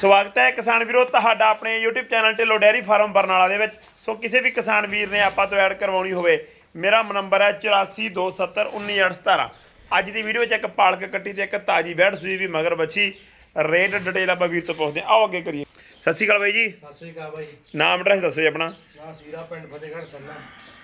ਸਵਾਗਤ ਹੈ ਕਿਸਾਨ ਵੀਰੋ ਤੁਹਾਡਾ ਆਪਣੇ YouTube channel Dhillon dairy farm Barnala ਦੇ ਵਿੱਚ। ਸੋ ਕਿਸੇ ਵੀ ਕਿਸਾਨ ਵੀਰ ਨੇ ਆਪਾਂ ਤੋਂ ਐਡ ਕਰਵਾਉਣੀ ਹੋਵੇ ਮੇਰਾ ਨੰਬਰ ਹੈ 8427191817 ਅੱਜ ਦੀ ਵੀਡੀਓ 'ਚ ਇੱਕ ਪਾਲਕ ਕੱਟੀ ਤੇ ਇੱਕ ਤਾਜੀ ਵੈੜ ਸੂਈ ਵੀ ਮਗਰ ਬੱਚੀ ਰੇਟ ਡਿਟੇਲ ਆਪਾਂ ਵੀਰ ਤੋਂ ਪੁੱਛਦੇ। ਆਓ ਅੱਗੇ ਕਰੀਏ। ਸਤਿ ਸ਼੍ਰੀ ਅਕਾਲ ਬਾਈ ਜੀ। ਸਤਿ ਸ੍ਰੀ ਅਕਾਲ ਬਾਈ। ਨਾਮ ਐਡਰੈਸ ਦੱਸੋ ਜੀ ਆਪਣਾ। ਨਾ ਸੀਰਾ ਪਿੰਡ ਫਤਿਹਗੜ੍ਹ ਸੰਨਾ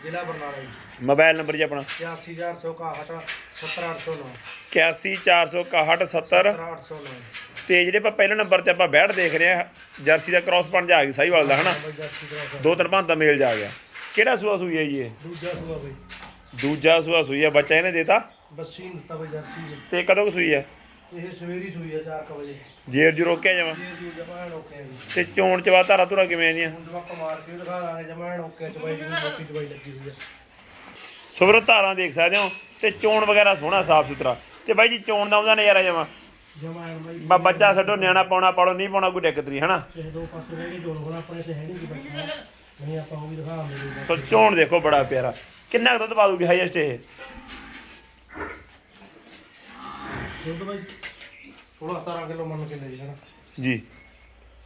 ਜ਼ਿਲ੍ਹਾ ਬਰਨਾਲਾ ਜੀ। ਮੋਬਾਈਲ ਨੰਬਰ ਜੀ ਆਪਣਾ। 84461 70809 81461 70809 ਤੇ ਜਿਹੜੇ ਆਪਾਂ ਪਹਿਲੇ ਨੰਬਰ ਤੇ ਆਪਾਂ ਬੈੜ ਦੇਖ ਰਹੇ ਆ ਜਰਸੀ ਦਾ ਕ੍ਰਾਸ ਪੰਜ ਆ ਗਈ ਸਾਈਵਾਲ ਦਾ ਹਨਾ? ਦਾ ਦੋ ਤਿੰਨ ਭਾਂਤਾ ਮੇਲ ਜਾ ਗਿਆ। ਕਿਹੜਾ ਸੂਆ ਸੂਈ ਹੈ ਜੀ ਇਹ? ਦੂਜਾ ਸੂਆ ਬਾਈ। ਦੂਜਾ ਸੂਆ ਸੂਈ ਹੈ ਬੱਚਾ ਇਹਨੇ ਦੇਤਾ? ਬੱਸੀ ਦਿੱਤਾ ਬਾਈ ਜਰਸੀ ਦੇ। ਤੇ ਕਦੋਂ ਕੁ ਸੂਈ ਹੈ ਇਹ ਸਵੇਰੀ ਸੂਈ ਆ 4 ਵਜੇ। ਜੇਰ ਜੂ ਰੋਕਿਆ ਜਾਵਾਂ ਜੀ ਜੀ। ਤੇ ਚੋਣ ਚਵਾ ਧਾਰਾ ਧੁਰਾ ਕਿਵੇਂ ਆਂਦੀਆਂ ਹੁਣ ਜਵਾਕ ਮਾਰ ਕੇ ਦਿਖਾ ਦਾਂਗੇ ਜਮਾਨ ਓਕੇ ਚ ਬਾਈ ਜੀ ਮੋਟੀ ਦਵਾਈ ਲੱਗੀ ਹੋਈ ਆ। ਸੁਬਰ ਧਾਰਾਂ ਦੇਖ ਸਕਦੇ ਹੋ ਤੇ ਚੋਣ ਵਗੈਰਾ ਸੋਹਣਾ ਸਾਫ਼ ਸੁਥਰਾ ਤੇ ਬਾਈ ਜੀ ਚੋਣ ਦਾ ਉਹਦਾ ਨਜ਼ਾਰਾ ਜਾਵਾਂ ਬਾਈ ਬਾ ਬੱਚਾ ਛੱਡੋ ਨਿਆਣਾ ਪਾਉਣਾ ਪਾਲੋ ਨਹੀਂ ਪਾਉਣਾ ਕੋਈ ਦਿੱਕਤ ਨਹੀਂ ਹਨਾ? ਇਹ ਦੋ ਪਾਸੇ ਰਹਿ ਗਏ ਦੋਨੋਂ ਹੁਣ ਆਪਣੇ ਤੇ ਹੈ ਨਹੀਂ ਕਿ ਬੱਚਾ। ਨਹੀਂ ਆਪਾਂ ਉਹ ਵੀ ਦਿਖਾਵਾਂਗੇ ਜੀ। ਸੋ ਚੋਣ ਦੇਖੋ ਬੜਾ ਪਿਆਰਾ। ਕਿੰਨਾ ਕੁ ਦੁੱਧ ਪਾ ਦੂਗੀ ਹਾਈਐਸਟ ਇਹ? ਦੁੱਧ ਬਾਈ 16 17 ਕਿਲੋ ਮੰਨ ਕੇ ਲੈ ਜੀ ਹਨਾ? ਜੀ।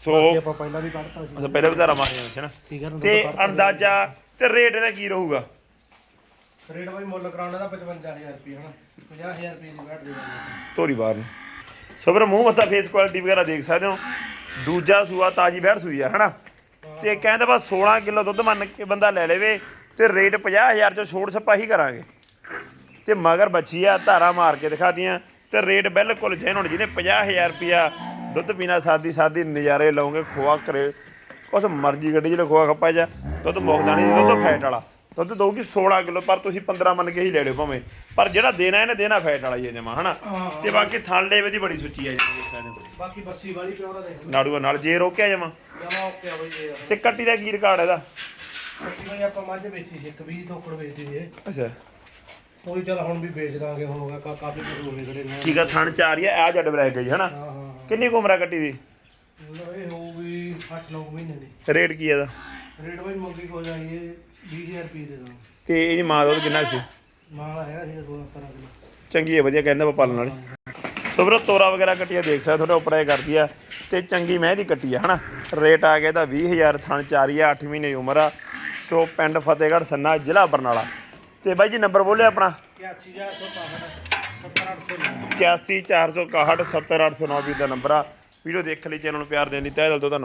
ਸੋ ਇਹ ਆਪਾਂ ਪਹਿਲਾਂ ਵੀ ਕੱਢਤਾ ਸੀ। ਪਹਿਲੇ ਵੀ ਧਾਰਾ ਮਾਰੀਆਂ ਸੀ ਨਾ ਠੀਕ ਹੈ ਤੇ ਅੰਦਾਜ਼ਾ ਤੇ ਰੇਟ ਇਹਦਾ ਕੀ ਰਹੂਗਾ? ਰੇਟ ਬਾਈ ਮੁੱਲ ਕਰਾਉਣਾ ਦਾ 55000 ਰੁਪਏ ਹਨਾ? 50000 ਰੁਪਏ ਦੀ ਬੈਠ ਦੇ ਦਾਂਗੇ ਧੋਰੀ ਬਾਹਰ ਨੂੰ। ਸੋ ਫਿਰ ਮੂੰਹ ਮੱਥਾ ਫੇਸ ਕੁਆਲਿਟੀ ਵਗੈਰਾ ਦੇਖ ਸਕਦੇ ਹੋ। ਦੂਜਾ ਸੂਆ ਤਾਜੀ ਬਹਿਰ ਸੂਈ ਆ, ਹਨਾ? ਤੇ ਕਹਿੰਦਾ ਬਸ 16 ਕਿਲੋ ਦੁੱਧ ਮੰਨ ਕੇ ਬੰਦਾ ਲੈ ਲਵੇ ਤੇ ਰੇਟ 50000 ਚੋਂ ਛੋੜ ਛੱਪਾ ਹੀ ਕਰਾਂਗੇ। ਤੇ ਮਗਰ ਬੱਚੀ ਆ, ਧਾਰਾ ਮਾਰ ਕੇ ਦਿਖਾਦੀਆਂ ਤੇ ਰੇਟ ਬਿਲਕੁਲ ਜੈਨ ਹੁਣ ਜਿਹਨੇ 50000 ਰੁਪਿਆ ਦੁੱਧ ਪੀਣਾ, ਸਾਦੀ ਸਾਦੀ ਨਜ਼ਾਰੇ ਲਾਉਂਗੇ ਖੋਆ ਕਰੇ। ਉਸ ਮਰਜ਼ੀ ਗੱਡੀ 'ਚ ਖੋਆ ਖੱਪਾ ਜਾ ਦੁੱਧ ਮੁੱਕਦਾ ਨਹੀਂ, ਦੁੱਧ ਫੈਟ ਵਾਲਾ। ਦੁੱਧ ਦਊਗੀ 16 ਕਿਲੋ ਪਰ ਤੁਸੀਂ 15 ਮੰਨ ਕੇ ਹੀ ਲੈ ਲਿਓ ਭਾਵੇਂ। ਪਰ ਜਿਹੜਾ ਦੇਣਾ ਇਹਨੇ ਦੇਣਾ ਫੈਟ ਵਾਲਾ ਹੀ ਹੈ ਜਮਾ ਹਨਾ? ਤੇ ਬਾਕੀ ਥਣ ਲੇਵੇ ਦੀ ਬੜੀ ਸੁੱਚੀ ਹੈ ਜੀ ਹੋ। ਬਾਕੀ ਬੱਸੀ ਵਾਲੀ ਪਿਓ ਦਾ ਦੇਖ ਨਾੜੂਆ ਨਾਲ ਜੇ ਰੋਕਿਆ ਜਮਾ। ਜਮਾ ਓਕੇ ਆ ਬਾਈ ਇਹ ਤੇ ਕੱਟੀ ਦਾ ਕੀ ਰਿਕਾਰਡ ਇਹਦਾ? ਬਾਕੀ ਬਾਈ ਆਪਾਂ ਮੱਝ ਵੇਚੀ ਸੀ ਇੱਕ 20 ਤੋਕੜ ਵੇਚੀ ਸੀ। ਅੱਛਾ। ਵੀ ਚੱਲ ਹੁਣ ਵੀ ਵੇਚ ਦਾਂਗੇ ਹੋ ਗਿਆ ਕਾ- ਕਾਫੀ ਕੁਝ ਹੋ ਗਏ ਜਿਹੜੇ ਨੇ। ਠੀਕ ਆ ਥਣ ਚਾਰ ਹੀ ਆ ਆ ਜੱਡ ਬਲੈਕ ਗਈ ਹਨਾ? ਹਾਂ ਹਾਂ ਹਾਂ। ਕਿੰਨੀ ਕੁ ਉਮਰ ਆ ਕੱਟੀ ਦੀ? ਇਹ ਹੋਊਗੀ 8-9 ਮਹੀਨੇ ਦੀ। ਰੇਟ ਕੀ ਆ ਇਹਦਾ? ਰੇਟ ਬਾਈ ਮੁੱਕੀ ਕੋ ਜਾਈਏ। 20000 ਰੁਪਏ ਦੇ ਦਾਂ ਤੇ ਇਹਦੀ ਮਾਂ ਦਾ ਦੁੱਧ ਕਿੰਨਾ ਕੁ ਸੀ? ਮਾਲ ਹੈਗਾ ਸੀ 16 17 ਕਿਲੋ। ਚੰਗੀ ਹੈ ਵਧੀਆ ਕਹਿੰਦਾ ਪਾਲਣ ਵਾਲੀ ਸੋ ਵੀਰੋ ਤੋਰਾ ਵਗੈਰਾ ਕੱਟੀਆ ਦੇਖ ਸਕਦੇ ਤੁਹਾਡੇ ਉੱਪਰ ਇਹ ਕਰਦੀ ਆ। ਤੇ ਚੰਗੀ ਮਹਿ ਦੀ ਕੱਟੀ ਆ ਹਨਾ? ਰੇਟ ਆ ਗਿਆ ਇਹਦਾ 20000 ਥਣ ਚਾਰੀ ਆ 8 ਮਹੀਨੇ ਦੀ ਉਮਰ ਆ। ਸੋ ਪਿੰਡ ਫਤਿਹਗੜ੍ਹ ਸੰਨਾ ਜ਼ਿਲ੍ਹਾ ਬਰਨਾਲਾ। ਤੇ ਬਾਈ ਜੀ ਨੰਬਰ ਬੋਲਿਓ ਆਪਣਾ। 81465 70809 81461 70809 ਵੀ ਦਾ ਨੰਬਰ ਆ। ਵੀਡੀਓ ਦੇਖ ਲਈ ਚੈਨਲ ਨੂੰ ਪਿਆਰ ਦੇਣ ਲਈ ਤਹਿ ਦਿਲ ਤੋਂ ਧੰਨਵਾਦ।